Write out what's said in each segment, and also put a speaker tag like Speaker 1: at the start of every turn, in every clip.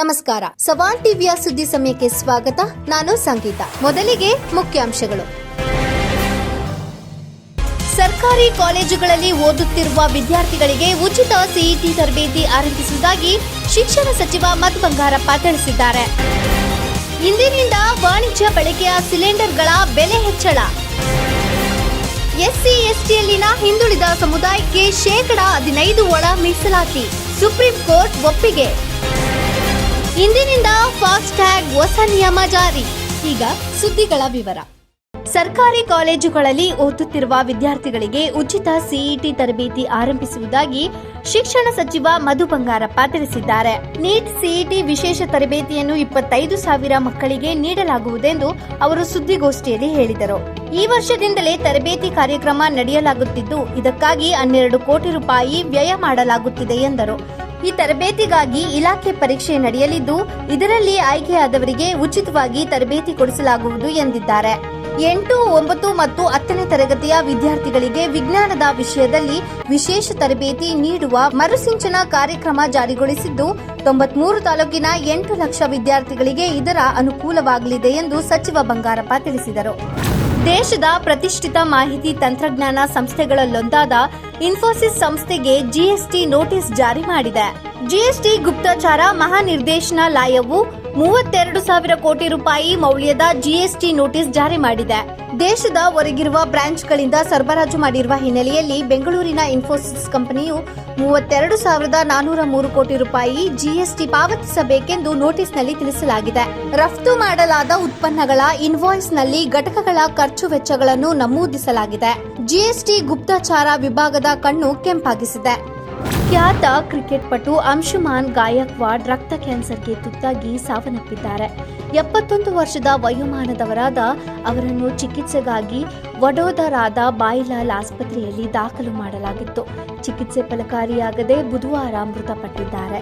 Speaker 1: ನಮಸ್ಕಾರ. ಸವಾಲ್ ಟಿವಿಯ ಸುದ್ದಿ ಸಮಯಕ್ಕೆ ಸ್ವಾಗತ. ನಾನು ಸಂಗೀತ. ಮೊದಲಿಗೆ ಮುಖ್ಯಾಂಶಗಳು. ಸರ್ಕಾರಿ ಕಾಲೇಜುಗಳಲ್ಲಿ ಓದುತ್ತಿರುವ ವಿದ್ಯಾರ್ಥಿಗಳಿಗೆ ಉಚಿತ ಸಿಇಟಿ ತರಬೇತಿ ಆರಂಭಿಸುವುದಾಗಿ ಶಿಕ್ಷಣ ಸಚಿವ ಮಧು ಬಂಗಾರಪ್ಪ ತಿಳಿಸಿದ್ದಾರೆ ಇಂದಿನಿಂದ ವಾಣಿಜ್ಯ ಬಳಕೆಯ ಸಿಲಿಂಡರ್ಗಳ ಬೆಲೆ ಹೆಚ್ಚಳ. ಎಸ್ಸಿ, ಎಸ್ಟಿಯಲ್ಲಿನ ಹಿಂದುಳಿದ ಸಮುದಾಯಕ್ಕೆ ಶೇಕಡಾ ಹದಿನೈದು ಒಳ ಮೀಸಲಾತಿ. ಸುಪ್ರೀಂ ಕೋರ್ಟ್ ಒಪ್ಪಿಗೆ. ಇಂದಿನಿಂದ ಫಾಸ್ಟ್ ಟ್ಯಾಗ್ ಹೊಸ ನಿಯಮ ಜಾರಿ. ಈಗ ಸುದ್ದಿಗಳ ವಿವರ. ಸರ್ಕಾರಿ ಕಾಲೇಜುಗಳಲ್ಲಿ ಓದುತ್ತಿರುವ ವಿದ್ಯಾರ್ಥಿಗಳಿಗೆ ಉಚಿತ ಸಿಇಟಿ ತರಬೇತಿ ಆರಂಭಿಸುವುದಾಗಿ ಶಿಕ್ಷಣ ಸಚಿವ ಮಧು ಬಂಗಾರಪ್ಪ ತಿಳಿಸಿದ್ದಾರೆ. ನೀಟ್ ಸಿಇಟಿ ವಿಶೇಷ ತರಬೇತಿಯನ್ನು ಇಪ್ಪತ್ತೈದು ಸಾವಿರ ಮಕ್ಕಳಿಗೆ ನೀಡಲಾಗುವುದೆಂದು ಅವರು ಸುದ್ದಿಗೋಷ್ಠಿಯಲ್ಲಿ ಹೇಳಿದರು. ಈ ವರ್ಷದಿಂದಲೇ ತರಬೇತಿ ಕಾರ್ಯಕ್ರಮ ನಡೆಯಲಾಗುತ್ತಿದ್ದು, ಇದಕ್ಕಾಗಿ ಹನ್ನೆರಡು ಕೋಟಿ ರೂಪಾಯಿ ವ್ಯಯ ಮಾಡಲಾಗುತ್ತಿದೆ ಎಂದರು. ಈ ತರಬೇತಿಗಾಗಿ ಇಲಾಖೆ ಪರೀಕ್ಷೆ ನಡೆಯಲಿದ್ದು ಇದರಲ್ಲಿ ಆಯ್ಕೆಯಾದವರಿಗೆ ಉಚಿತವಾಗಿ ತರಬೇತಿ ಕೊಡಿಸಲಾಗುವುದು ಎಂದಿದ್ದಾರೆ. ಎಂಟು, ಒಂಬತ್ತು ಮತ್ತು ಹತ್ತನೇ ತರಗತಿಯ ವಿದ್ಯಾರ್ಥಿಗಳಿಗೆ ವಿಜ್ಞಾನದ ವಿಷಯದಲ್ಲಿ ವಿಶೇಷ ತರಬೇತಿ ನೀಡುವ ಮರುಸಿಂಚನ ಕಾರ್ಯಕ್ರಮ ಜಾರಿಗೊಳಿಸಿದ್ದು, ತೊಂಬತ್ಮೂರು ತಾಲೂಕಿನ ಎಂಟು ಲಕ್ಷ ವಿದ್ಯಾರ್ಥಿಗಳಿಗೆ ಇದರ ಅನುಕೂಲವಾಗಲಿದೆ ಎಂದು ಸಚಿವ ಬಂಗಾರಪ್ಪ ತಿಳಿಸಿದರು. ದೇಶದ ಪ್ರತಿಷ್ಠಿತ ಮಾಹಿತಿ ತಂತ್ರಜ್ಞಾನ ಸಂಸ್ಥೆಗಳಲ್ಲೊಂದಾದ ಇನ್ಫೋಸಿಸ್ ಸಂಸ್ಥೆಗೆ ಜಿಎಸ್ಟಿ ನೋಟಿಸ್ ಜಾರಿ ಮಾಡಿದೆ. ಜಿಎಸ್ಟಿ ಗುಪ್ತಚಾರ ಮಹಾನಿರ್ದೇಶನಾಲಯವು ಮೂವತ್ತೆರಡು ಸಾವಿರ ಕೋಟಿ ರೂಪಾಯಿ ಮೌಲ್ಯದ ಜಿಎಸ್ಟಿ ನೋಟಿಸ್ ಜಾರಿ ಮಾಡಿದೆ. ದೇಶದ ಹೊರಗಿರುವ ಬ್ರಾಂಚ್ಗಳಿಂದ ಸರಬರಾಜು ಮಾಡಿರುವ ಹಿನ್ನೆಲೆಯಲ್ಲಿ ಬೆಂಗಳೂರಿನ ಇನ್ಫೋಸಿಸ್ ಕಂಪನಿಯು ಮೂವತ್ತೆರಡು ಸಾವಿರದ ನಾನೂರ ಮೂರು ಕೋಟಿ ರೂಪಾಯಿ ಜಿಎಸ್ಟಿ ಪಾವತಿಸಬೇಕೆಂದು ನೋಟಿಸ್ನಲ್ಲಿ ತಿಳಿಸಲಾಗಿದೆ. ರಫ್ತು ಮಾಡಲಾದ ಉತ್ಪನ್ನಗಳ ಇನ್ವಾಯ್ಸ್ನಲ್ಲಿ ಘಟಕಗಳ ಖರ್ಚು ವೆಚ್ಚಗಳನ್ನು ನಮೂದಿಸಲಾಗಿದೆ. ಜಿಎಸ್ಟಿ ಗುಪ್ತಚಾರ ವಿಭಾಗದ ಕಣ್ಣು ಕೆಂಪಾಗಿಸಿದೆ. ಖ್ಯಾತ ಕ್ರಿಕೆಟ್ ಪಟು ಅಂಶುಮಾನ್ ಗಾಯಕ್ವಾಡ್ ರಕ್ತ ಕ್ಯಾನ್ಸರ್ಗೆ ತುತ್ತಾಗಿ ಸಾವನ್ನಪ್ಪಿದ್ದಾರೆ. ಎಪ್ಪತ್ತೊಂದು ವರ್ಷದ ವಯೋಮಾನದವರಾದ ಅವರನ್ನು ಚಿಕಿತ್ಸೆಗಾಗಿ ವಡೋದರಾದ ಬಾಯಿಲಾಲ್ ಆಸ್ಪತ್ರೆಯಲ್ಲಿ ದಾಖಲು ಮಾಡಲಾಗಿತ್ತು. ಚಿಕಿತ್ಸೆ ಫಲಕಾರಿಯಾಗದೆ ಬುಧವಾರ ಮೃತಪಟ್ಟಿದ್ದಾರೆ.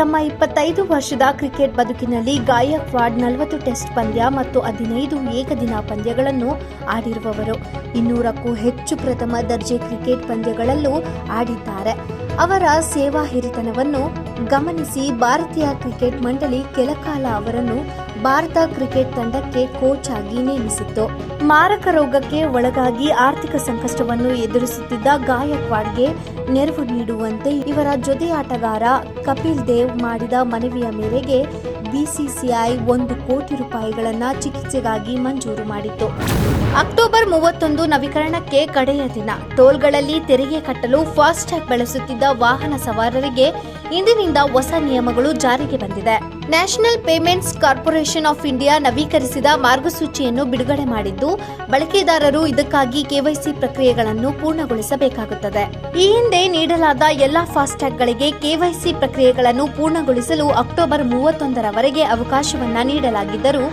Speaker 1: ತಮ್ಮ ಇಪ್ಪತ್ತೈದು ವರ್ಷದ ಕ್ರಿಕೆಟ್ ಬದುಕಿನಲ್ಲಿ ಗಾಯಕ್ವಾಡ್ ನಲವತ್ತು ಟೆಸ್ಟ್ ಪಂದ್ಯ ಮತ್ತು ಹದಿನೈದು ಏಕದಿನ ಪಂದ್ಯಗಳನ್ನು ಆಡಿರುವವರು. ಇನ್ನೂರಕ್ಕೂ ಹೆಚ್ಚು ಪ್ರಥಮ ದರ್ಜೆ ಕ್ರಿಕೆಟ್ ಪಂದ್ಯಗಳಲ್ಲೂ ಆಡಿದ್ದಾರೆ. ಅವರ ಸೇವಾ ಹಿರಿತನವನ್ನು ಗಮನಿಸಿ ಭಾರತೀಯ ಕ್ರಿಕೆಟ್ ಮಂಡಳಿ ಕೆಲಕಾಲ ಅವರನ್ನು ಭಾರತ ಕ್ರಿಕೆಟ್ ತಂಡಕ್ಕೆ ಕೋಚ್ ಆಗಿ ನೇಮಿಸಿತ್ತು. ಮಾರಕ ರೋಗಕ್ಕೆ ಒಳಗಾಗಿ ಆರ್ಥಿಕ ಸಂಕಷ್ಟವನ್ನು ಎದುರಿಸುತ್ತಿದ್ದ ಗಾಯಕ್ವಾಡ್ಗೆ ನೆರವು ನೀಡುವಂತೆ ಇವರ ಜೊತೆ ಆಟಗಾರ ಕಪಿಲ್ ದೇವ್ ಮಾಡಿದ ಮನವಿಯ ಮೇರೆಗೆ ಬಿಸಿಸಿಐ ಒಂದು ಕೋಟಿ ರೂಪಾಯಿಗಳನ್ನು ಚಿಕಿತ್ಸೆಗಾಗಿ ಮಂಜೂರು ಮಾಡಿತ್ತು. ಅಕ್ಟೋಬರ್ ಮೂವತ್ತೊಂದು ನವೀಕರಣಕ್ಕೆ ಕಡೆಯ ದಿನ. ಟೋಲ್ಗಳಲ್ಲಿ ತೆರಿಗೆ ಕಟ್ಟಲು ಫಾಸ್ಟ್ಯಾಗ್ ಬಳಸುತ್ತಿದ್ದ ವಾಹನ ಸವಾರರಿಗೆ ಇಂದಿನಿಂದ ಹೊಸ ನಿಯಮಗಳು ಜಾರಿಗೆ ಬಂದಿದೆ. National Payments Corporation of India ನವೀಕರಿಸಿದ ಮಾರ್ಗಸೂಚಿಯನ್ನು ಬಿಡುಗಡೆ ಮಾಡಿದ್ದು, ಬಳಕೆದಾರರು ಇದಕ್ಕಾಗಿ ಕೆವೈಸಿ ಪ್ರಕ್ರಿಯೆಗಳನ್ನು ಪೂರ್ಣಗೊಳಿಸಬೇಕಾಗುತ್ತದೆ. ಈ ಹಿಂದೆ ನೀಡಲಾದ ಎಲ್ಲಾ ಫಾಸ್ಟ್ಯಾಗ್ಗಳಿಗೆ ಕೆವೈಸಿ ಪ್ರಕ್ರಿಯೆಗಳನ್ನು ಪೂರ್ಣಗೊಳಿಸಲು ಅಕ್ಟೋಬರ್ ಮೂವತ್ತೊಂದರವರೆಗೆ ಅವಕಾಶವನ್ನ ನೀಡಲಾಗಿದ್ದರೂ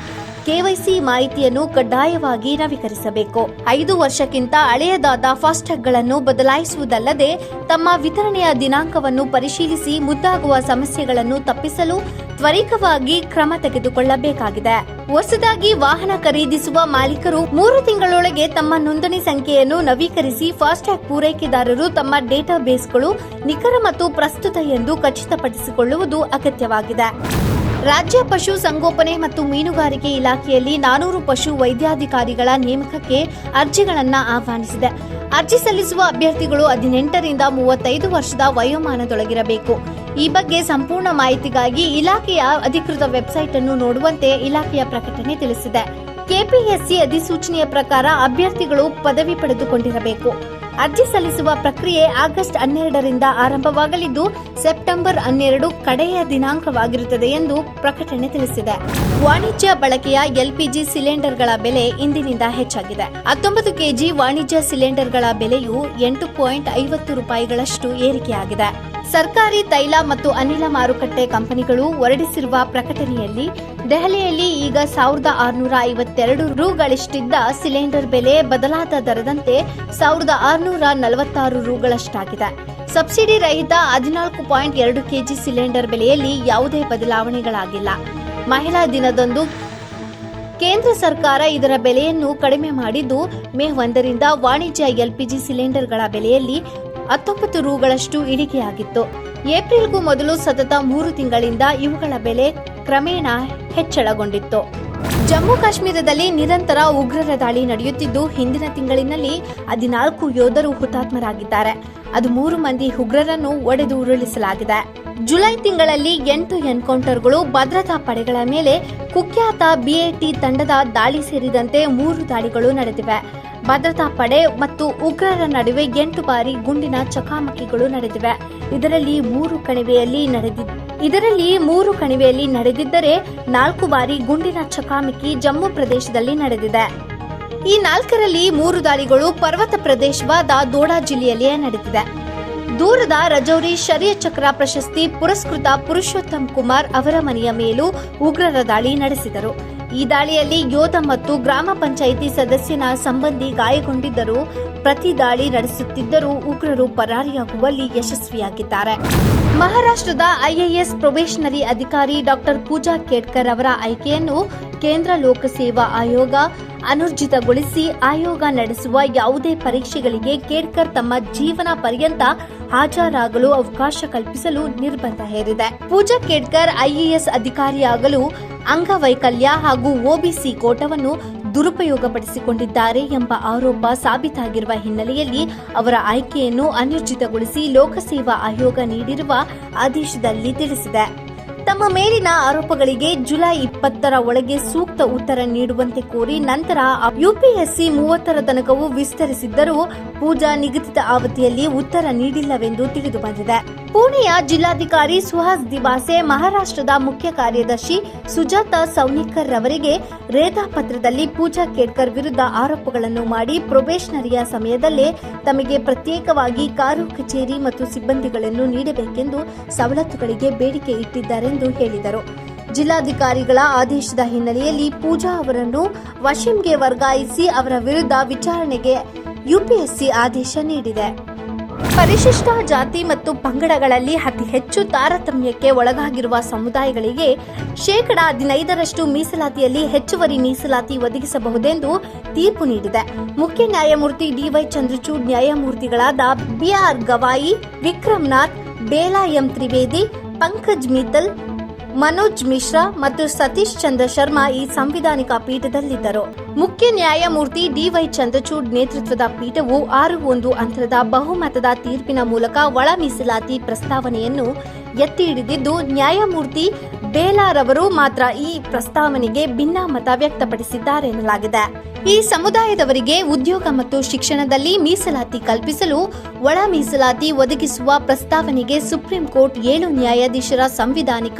Speaker 1: ಕೆವೈಸಿ ಮಾಹಿತಿಯನ್ನು ಕಡ್ಡಾಯವಾಗಿ ನವೀಕರಿಸಬೇಕು. ಐದು ವರ್ಷಕ್ಕಿಂತ ಹಳೆಯದಾದ ಫಾಸ್ಟ್ಯಾಗ್ಗಳನ್ನು ಬದಲಾಯಿಸುವುದಲ್ಲದೆ, ತಮ್ಮ ವಿತರಣೆಯ ದಿನಾಂಕವನ್ನು ಪರಿಶೀಲಿಸಿ ಮುದ್ದಾಗುವ ಸಮಸ್ಯೆಗಳನ್ನು ತಪ್ಪಿಸಲು ತ್ವರಿತವಾಗಿ ಕ್ರಮ ತೆಗೆದುಕೊಳ್ಳಬೇಕಾಗಿದೆ. ಹೊಸದಾಗಿ ವಾಹನ ಖರೀದಿಸುವ ಮಾಲೀಕರು ಮೂರು ತಿಂಗಳೊಳಗೆ ತಮ್ಮ ನೋಂದಣಿ ಸಂಖ್ಯೆಯನ್ನು ನವೀಕರಿಸಿ ಫಾಸ್ಟ್ಯಾಗ್ ಪೂರೈಕೆದಾರರು ತಮ್ಮ ಡೇಟಾ ಬೇಸ್ಗಳು ನಿಖರ ಮತ್ತು ಪ್ರಸ್ತುತ ಎಂದು ಖಚಿತಪಡಿಸಿಕೊಳ್ಳುವುದು ಅಗತ್ಯವಾಗಿದೆ. ರಾಜ್ಯ ಪಶು ಸಂಗೋಪನೆ ಮತ್ತು ಮೀನುಗಾರಿಕೆ ಇಲಾಖೆಯಲ್ಲಿ ನಾನೂರು ಪಶು ವೈದ್ಯಾಧಿಕಾರಿಗಳ ನೇಮಕಕ್ಕೆ ಅರ್ಜಿಗಳನ್ನು ಆಹ್ವಾನಿಸಿದೆ. ಅರ್ಜಿ ಸಲ್ಲಿಸುವ ಅಭ್ಯರ್ಥಿಗಳು ಹದಿನೆಂಟರಿಂದ ಮೂವತ್ತೈದು ವರ್ಷದ ವಯೋಮಾನದೊಳಗಿರಬೇಕು. ಈ ಬಗ್ಗೆ ಸಂಪೂರ್ಣ ಮಾಹಿತಿಗಾಗಿ ಇಲಾಖೆಯ ಅಧಿಕೃತ ವೆಬ್ಸೈಟ್ ಅನ್ನು ನೋಡುವಂತೆ ಇಲಾಖೆಯ ಪ್ರಕಟಣೆ ತಿಳಿಸಿದೆ. ಕೆಪಿಎಸ್ಸಿ ಅಧಿಸೂಚನೆಯ ಪ್ರಕಾರ ಅಭ್ಯರ್ಥಿಗಳು ಪದವಿ ಪಡೆದುಕೊಂಡಿರಬೇಕು. ಅರ್ಜಿ ಸಲ್ಲಿಸುವ ಪ್ರಕ್ರಿಯೆ ಆಗಸ್ಟ್ ಹನ್ನೆರಡರಿಂದ ಆರಂಭವಾಗಲಿದ್ದು, ಸೆಪ್ಟೆಂಬರ್ ಹನ್ನೆರಡು ಕಡೆಯ ದಿನಾಂಕವಾಗಿರುತ್ತದೆ ಎಂದು ಪ್ರಕಟಣೆ ತಿಳಿಸಿದೆ. ವಾಣಿಜ್ಯ ಬಳಕೆಯ ಎಲ್ಪಿಜಿ ಸಿಲಿಂಡರ್ಗಳ ಬೆಲೆ ಇಂದಿನಿಂದ ಹೆಚ್ಚಾಗಿದೆ. ಹತ್ತೊಂಬತ್ತು ಕೆಜಿ ವಾಣಿಜ್ಯ ಸಿಲಿಂಡರ್ಗಳ ಬೆಲೆಯು ಎಂಟು ಪಾಯಿಂಟ್ ಐವತ್ತು ರೂಪಾಯಿಗಳಷ್ಟು ಏರಿಕೆಯಾಗಿದೆ. ಸರ್ಕಾರಿ ತೈಲ ಮತ್ತು ಅನಿಲ ಮಾರುಕಟ್ಟೆ ಕಂಪನಿಗಳು ಹೊರಡಿಸಿರುವ ಪ್ರಕಟಣೆಯಲ್ಲಿ ದೆಹಲಿಯಲ್ಲಿ ಈಗ ಸಾವಿರದ ಆರುನೂರ ಐವತ್ತೆರಡು ರುಗಳಿಷ್ಟಿದ್ದ ಸಿಲಿಂಡರ್ ಬೆಲೆ ಬದಲಾದ ದರದಂತೆ ಸಾವಿರದ ಆರುನೂರ ನಲವತ್ತಾರು ರುಗಳಷ್ಟಾಗಿದೆ. ಸಬ್ಸಿಡಿ ರಹಿತ ಹದಿನಾಲ್ಕು ಪಾಯಿಂಟ್ ಎರಡು ಕೆಜಿ ಸಿಲಿಂಡರ್ ಬೆಲೆಯಲ್ಲಿ ಯಾವುದೇ ಬದಲಾವಣೆಗಳಾಗಿಲ್ಲ. ಮಹಿಳಾ ದಿನದಂದು ಕೇಂದ್ರ ಸರ್ಕಾರ ಇದರ ಬೆಲೆಯನ್ನು ಕಡಿಮೆ ಮಾಡಿದ್ದು, ಮೇ ಒಂದರಿಂದ ವಾಣಿಜ್ಯ ಎಲ್ಪಿಜಿ ಸಿಲಿಂಡರ್ಗಳ ಬೆಲೆಯಲ್ಲಿ ಹತ್ತೊಂಬತ್ತು ರುಗಳಷ್ಟು ಇಳಿಕೆಯಾಗಿತ್ತು. ಏಪ್ರಿಲ್ಗೂ ಮೊದಲು ಸತತ ಮೂರು ತಿಂಗಳಿಂದ ಇವುಗಳ ಬೆಲೆ ಕ್ರಮೇಣ ಹೆಚ್ಚಳಗೊಂಡಿತ್ತು. ಜಮ್ಮು ಕಾಶ್ಮೀರದಲ್ಲಿ ನಿರಂತರ ಉಗ್ರರ ದಾಳಿ ನಡೆಯುತ್ತಿದ್ದು, ಹಿಂದಿನ ತಿಂಗಳಿನಲ್ಲಿ ಹದಿನಾಲ್ಕು ಯೋಧರು ಹುತಾತ್ಮರಾಗಿದ್ದಾರೆ. ಅದು ಮೂರು ಮಂದಿ ಉಗ್ರರನ್ನು ಒಡೆದು ಉರುಳಿಸಲಾಗಿದೆ. ಜುಲೈ ತಿಂಗಳಲ್ಲಿ ಎಂಟು ಎನ್ಕೌಂಟರ್ಗಳು ಭದ್ರತಾ ಪಡೆಗಳ ಮೇಲೆ ಕುಖ್ಯಾತ ಬಿಎಟಿ ತಂಡದ ದಾಳಿ ಸೇರಿದಂತೆ ಮೂರು ದಾಳಿಗಳು ನಡೆದಿವೆ. ಭದ್ರತಾ ಪಡೆ ಮತ್ತು ಉಗ್ರರ ನಡುವೆ ಎಂಟು ಬಾರಿ ಗುಂಡಿನ ಚಕಾಮಕಿಗಳು ನಡೆದಿವೆ. ಇದರಲ್ಲಿ ಮೂರು ಕಣಿವೆಯಲ್ಲಿ ನಡೆದಿದ್ದು ಇದರಲ್ಲಿ ಮೂರು ಕಣಿವೆಯಲ್ಲಿ ನಡೆದಿದ್ದರೆ ನಾಲ್ಕು ಬಾರಿ ಗುಂಡಿನ ಚಕಾಮಕಿ ಜಮ್ಮು ಪ್ರದೇಶದಲ್ಲಿ ನಡೆದಿದೆ. ಈ ನಾಲ್ಕರಲ್ಲಿ ಮೂರು ದಾಳಿಗಳು ಪರ್ವತ ಪ್ರದೇಶವಾದ ದೋಡಾ ಜಿಲ್ಲೆಯಲ್ಲಿಯೇ ನಡೆದಿದೆ. ದೂರದ ರಜೌರಿ ಶರಿಯ ಚಕ್ರ ಪ್ರಶಸ್ತಿ ಪುರಸ್ಕೃತ ಪುರುಷೋತ್ತಮ್ ಕುಮಾರ್ ಅವರ ಮನೆಯ ಮೇಲೂ ಉಗ್ರರ ದಾಳಿ ನಡೆಸಿದರು. ಈ ದಾಳಿಯಲ್ಲಿ ಯೋಧ ಮತ್ತು ಗ್ರಾಮ ಪಂಚಾಯಿತಿ ಸದಸ್ಯನ ಸಂಬಂಧಿ ಗಾಯಗೊಂಡಿದ್ದರೂ ಪ್ರತಿ ದಾಳಿ ನಡೆಸುತ್ತಿದ್ದರೂ ಉಗ್ರರು ಪರಾರಿಯಾಗುವಲ್ಲಿ ಯಶಸ್ವಿಯಾಗಿದ್ದಾರೆ. ಮಹಾರಾಷ್ಟ್ರದ ಐಎಎಸ್ ಪ್ರೊಬೇಷನರಿ ಅಧಿಕಾರಿ ಡಾಕ್ಟರ್ ಪೂಜಾ ಕೇಡ್ಕರ್ ಅವರ ಆಯ್ಕೆಯನ್ನು ಕೇಂದ್ರ ಲೋಕಸೇವಾ ಆಯೋಗ ಅನುರ್ಜಿತಗೊಳಿಸಿ ಆಯೋಗ ನಡೆಸುವ ಯಾವುದೇ ಪರೀಕ್ಷೆಗಳಿಗೆ ಕೇಡ್ಕರ್ ತಮ್ಮ ಜೀವನ ಪರ್ಯಂತ ಹಾಜರಾಗಲು ಅವಕಾಶ ಕಲ್ಪಿಸಲು ನಿರ್ಬಂಧ ಹೇರಿದೆ. ಪೂಜಾ ಕೇಡ್ಕರ್ ಐಎಎಸ್ ಅಧಿಕಾರಿಯಾಗಲು ಅಂಗವೈಕಲ್ಯ ಹಾಗೂ ಒಬಿಸಿ ಕೋಟವನ್ನು ದುರುಪಯೋಗಪಡಿಸಿಕೊಂಡಿದ್ದಾರೆ ಎಂಬ ಆರೋಪ ಸಾಬೀತಾಗಿರುವ ಹಿನ್ನೆಲೆಯಲ್ಲಿ ಅವರ ಆಯ್ಕೆಯನ್ನು ಅನಿರ್ಜಿತಗೊಳಿಸಿ ಲೋಕಸೇವಾ ಆಯೋಗ ನೀಡಿರುವ ಆದೇಶದಲ್ಲಿ ತಿಳಿಸಿದೆ. ತಮ್ಮ ಮೇಲಿನ ಆರೋಪಗಳಿಗೆ ಜುಲೈ ಇಪ್ಪತ್ತರ ಒಳಗೆ ಸೂಕ್ತ ಉತ್ತರ ನೀಡುವಂತೆ ಕೋರಿ ನಂತರ ಯುಪಿಎಸ್ಸಿ ಮೂವತ್ತರ ತನಕವೂ ವಿಸ್ತರಿಸಿದ್ದರೂ ಪೂಜಾ ನಿಗದಿತ ಅವಧಿಯಲ್ಲಿ ಉತ್ತರ ನೀಡಿಲ್ಲವೆಂದು ತಿಳಿದುಬಂದಿದೆ ಪುಣೆಯ ಜಿಲ್ಲಾಧಿಕಾರಿ ಸುಹಾಸ್ ದಿವಾಸೆ ಮಹಾರಾಷ್ಟ್ರದ ಮುಖ್ಯ ಕಾರ್ಯದರ್ಶಿ ಸುಜಾತ ಸೌನಿಕರ್ ರವರಿಗೆ ರೇಖಾ ಪತ್ರದಲ್ಲಿ ಪೂಜಾ ಕೇಡ್ಕರ್ ವಿರುದ್ಧ ಆರೋಪಗಳನ್ನು ಮಾಡಿ ಪ್ರೊಬೇಷನರಿಯ ಸಮಯದಲ್ಲೇ ತಮಗೆ ಪ್ರತ್ಯೇಕವಾಗಿ ಕಾರು, ಕಚೇರಿ ಮತ್ತು ಸಿಬ್ಬಂದಿಗಳನ್ನು ನೀಡಬೇಕೆಂದು ಸವಲತ್ತುಗಳಿಗೆ ಬೇಡಿಕೆ ಇಟ್ಟಿದ್ದಾರೆಂದು ಹೇಳಿದರು. ಜಿಲ್ಲಾಧಿಕಾರಿಗಳ ಆದೇಶದ ಹಿನ್ನೆಲೆಯಲ್ಲಿ ಪೂಜಾ ಅವರನ್ನು ವಶೀಂಗೆ ವರ್ಗಾಯಿಸಿ ಅವರ ವಿರುದ್ಧ ವಿಚಾರಣೆಗೆ ಯುಪಿಎಸ್ಸಿ ಆದೇಶ ನೀಡಿದೆ. ಪರಿಶಿಷ್ಟ ಜಾತಿ ಮತ್ತು ಪಂಗಡಗಳಲ್ಲಿ ಅತಿ ಹೆಚ್ಚು ತಾರತಮ್ಯಕ್ಕೆ ಒಳಗಾಗಿರುವ ಸಮುದಾಯಗಳಿಗೆ ಶೇಕಡ ಹದಿನೈದರಷ್ಟು ಮೀಸಲಾತಿಯಲ್ಲಿ ಹೆಚ್ಚುವರಿ ಮೀಸಲಾತಿ ಒದಗಿಸಬಹುದೆಂದು ತೀರ್ಪು ನೀಡಿದೆ. ಮುಖ್ಯ ನ್ಯಾಯಮೂರ್ತಿ ಡಿವೈ ಚಂದ್ರಚೂಡ್ ನ್ಯಾಯಮೂರ್ತಿಗಳಾದ B R Gavai, Vikramnath, Bela M. Trivedi Pankaj Mittal Manoj Mishra ಮತ್ತು ಸತೀಶ್ ಚಂದ್ರ ಶರ್ಮಾ ಈ ಸಂವಿಧಾನಿಕ ಪೀಠದಲ್ಲಿದ್ದರು. ಮುಖ್ಯ ನ್ಯಾಯಮೂರ್ತಿ ಡಿವೈ ಚಂದ್ರಚೂಡ್ ನೇತೃತ್ವದ ಪೀಠವು ಆರು ಒಂದು ಅಂತರದ ಬಹುಮತದ ತೀರ್ಪಿನ ಮೂಲಕ ಒಳ ಮೀಸಲಾತಿ ಪ್ರಸ್ತಾವನೆಯನ್ನು ಎತ್ತಿ ಹಿಡಿದಿದ್ದು ನ್ಯಾಯಮೂರ್ತಿ ಬೇಲಾರವರು ಮಾತ್ರ ಈ ಪ್ರಸ್ತಾವನೆಗೆ ಭಿನ್ನಾಮತ ವ್ಯಕ್ತಪಡಿಸಿದ್ದಾರೆ ಎನ್ನಲಾಗಿದೆ ಈ ಸಮುದಾಯದವರಿಗೆ ಉದ್ಯೋಗ ಮತ್ತು ಶಿಕ್ಷಣದಲ್ಲಿ ಮೀಸಲಾತಿ ಕಲ್ಪಿಸಲು ಒಳ ಮೀಸಲಾತಿ ಒದಗಿಸುವ ಪ್ರಸ್ತಾವನೆಗೆ ಸುಪ್ರೀಂ ಕೋರ್ಟ್ ಏಳು ನ್ಯಾಯಾಧೀಶರ ಸಂವಿಧಾನಿಕ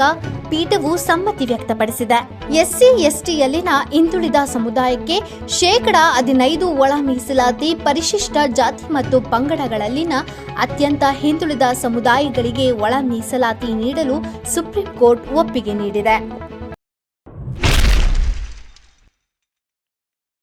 Speaker 1: ಪೀಠವು ಸಮ್ಮತಿ ವ್ಯಕ್ತಪಡಿಸಿದೆ. ಎಸ್ಸಿ, ಎಸ್ಟಿಯಲ್ಲಿನ ಹಿಂದುಳಿದ ಸಮುದಾಯಕ್ಕೆ ಶೇಕಡ ಹದಿನೈದು ಒಳ ಮೀಸಲಾತಿ ಪರಿಶಿಷ್ಟ ಜಾತಿ ಮತ್ತು ಪಂಗಡಗಳಲ್ಲಿನ ಅತ್ಯಂತ ಹಿಂದುಳಿದ ಸಮುದಾಯಗಳಿಗೆ ಒಳ ಮೀಸಲಾತಿ ನೀಡಲು ಸುಪ್ರೀಂ ಕೋರ್ಟ್ ಒಪ್ಪಿಗೆ ನೀಡಿದೆ.